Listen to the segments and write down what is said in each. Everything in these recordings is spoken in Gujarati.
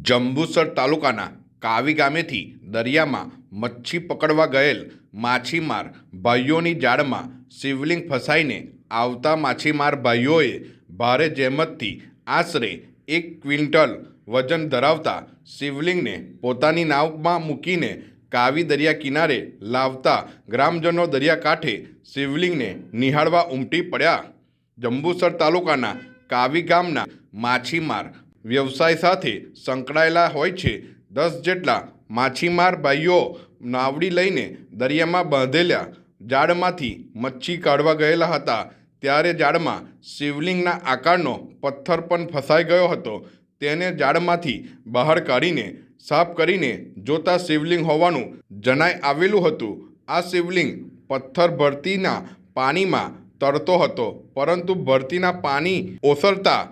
જંબુસર તાલુકાના કાવી ગામેથી દરિયામાં મચ્છી પકડવા ગયેલ માછીમાર ભાઈઓની જાળમાં શિવલિંગ ફસાઈને આવતા માછીમાર ભાઈઓએ ભારે જહેમતથી આશરે એક ક્વિન્ટલ વજન ધરાવતા શિવલિંગને પોતાની નાવમાં મૂકીને કાવી દરિયા કિનારે લાવતા ગ્રામજનો દરિયાકાંઠે શિવલિંગને નિહાળવા ઉમટી પડ્યા. જંબુસર તાલુકાના કાવી ગામના માછીમાર વ્યવસાય સાથે સંકળાયેલા હોય છે. દસ જેટલા માછીમાર ભાઈઓ નાવડી લઈને દરિયામાં બાંધેલા જાડમાંથી મચ્છી કાઢવા ગયેલા હતા. ત્યારે જાળમાં શિવલિંગના આકારનો પથ્થર પણ ફસાઈ ગયો હતો. તેને જાળમાંથી બહાર કાઢીને સાફ કરીને જોતા શિવલિંગ હોવાનું જણાઈ આવેલું હતું. આ શિવલિંગ પથ્થર ભરતીના પાણીમાં તરતો હતો, પરંતુ ભરતીના પાણી ઓસરતા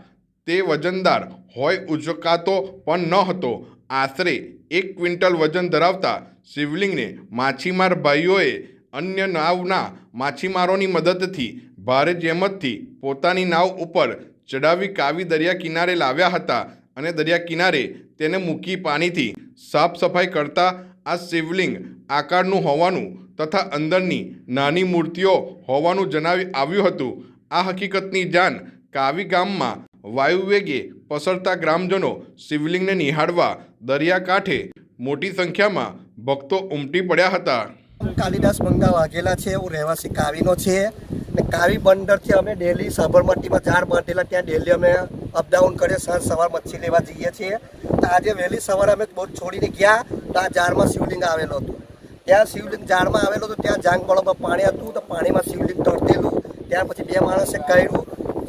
તે વજનદાર હોય ઉચકાતો પણ ન હતો. આશરે એક ક્વિન્ટલ વજન ધરાવતા શિવલિંગને માછીમાર ભાઈઓએ અન્ય નાવના માછીમારોની મદદથી ભારે જહેમતથી પોતાની નાવ ઉપર ચડાવી કાવી દરિયા કિનારે લાવ્યા હતા અને દરિયા કિનારે તેને મૂકી પાણીથી સાફ સફાઈ કરતા આ શિવલિંગ આકારનું હોવાનું તથા અંદરની નાની મૂર્તિઓ હોવાનું જણાવી આવ્યું હતું. આ હકીકતની જાણ કાવી ગામમાં વાયુવેગે પસરતા ગ્રામજનો શિવલિંગને નિહાળવા દરિયાકાંઠે મોટી સંખ્યામાં ભક્તો ઉમટી પડ્યા હતા. કાલિદાસ મંગા વાઘેલા છે, હું રહેવાસી કાવીનો છે. ને કાવી બંદરથી અમે ડેલી સાબરમતીમાં ઝાડ બાંધેલા, ત્યાં ડેલી અમે અપડાઉન કરીએ સાંજ સવાર મચ્છી લેવા જઈએ છીએ. તો આજે વહેલી સવારે અમે બોટ છોડીને ગયા, તો આ ઝાડમાં શિવલિંગ આવેલો હતો. ત્યાં શિવલિંગ ઝાડમાં આવેલો હતો, ત્યાં જાંગબળોમાં પાણી હતું, તો પાણીમાં શિવલિંગ તરતેલું. ત્યાર પછી બે માણસે કર્યું.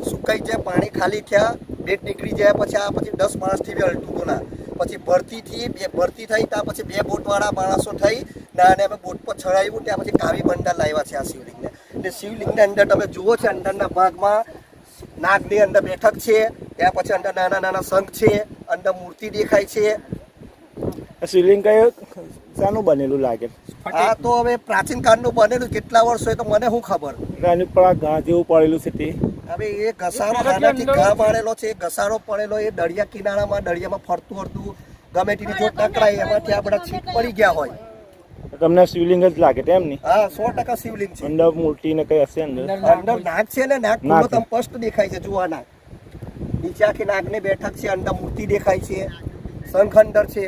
સુકાઈ જાય પાણી ખાલી થયા બેટ નીકળી જાય પછી આ પછી દસ માણસથી બી અલટું બોલા પછી ભરતીથી બે ભરતી થઈ ત્યાં પછી બે બોટવાળા માણસો થઈ ને અમે બોટ પર ચડાવ્યું ત્યાં પછી કાવી બંડલ લાવ્યા છે આ શિવલિંગને. એટલે શિવલિંગની અંદર તમે જુઓ છો અંદરના ભાગમાં નાગની અંદર બેઠક છે ત્યાં પછી અંદર નાના નાના શંખ છે અંદર મૂર્તિ દેખાય છે. શિવલિંગ કયો શાનું બનેલું લાગે? આ તો હવે પ્રાચીન કાળનું બનેલું કેટલા વર્ષ હોય તો મને શું ખબર? પર આ ઘા જેવું પડેલું છે તે. હવે એ ઘસારો આનાથી ઘા મારેલો છે એ ઘસારો પડેલો એ દરિયા કિનારામાં દરિયામાં ફરતું ફરતું ગમે તેની જો ટકરાય એમાંથી આ બધા છીટ પડી ગયા હોય. તમને શિવલિંગ જ લાગે તેમ ની? હા સો ટકા શિવલિંગ છે. અંદર મૂર્તિ ને કઈ હશે અંદર? અંદર નાક છે ને નાક પૂરો નાગ. તમે સ્પષ્ટ દેખાય છે જુઓ નાક નીચે આખી નાગની બેઠક છે અંદર મૂર્તિ દેખાય છે શંખ અંદર છે.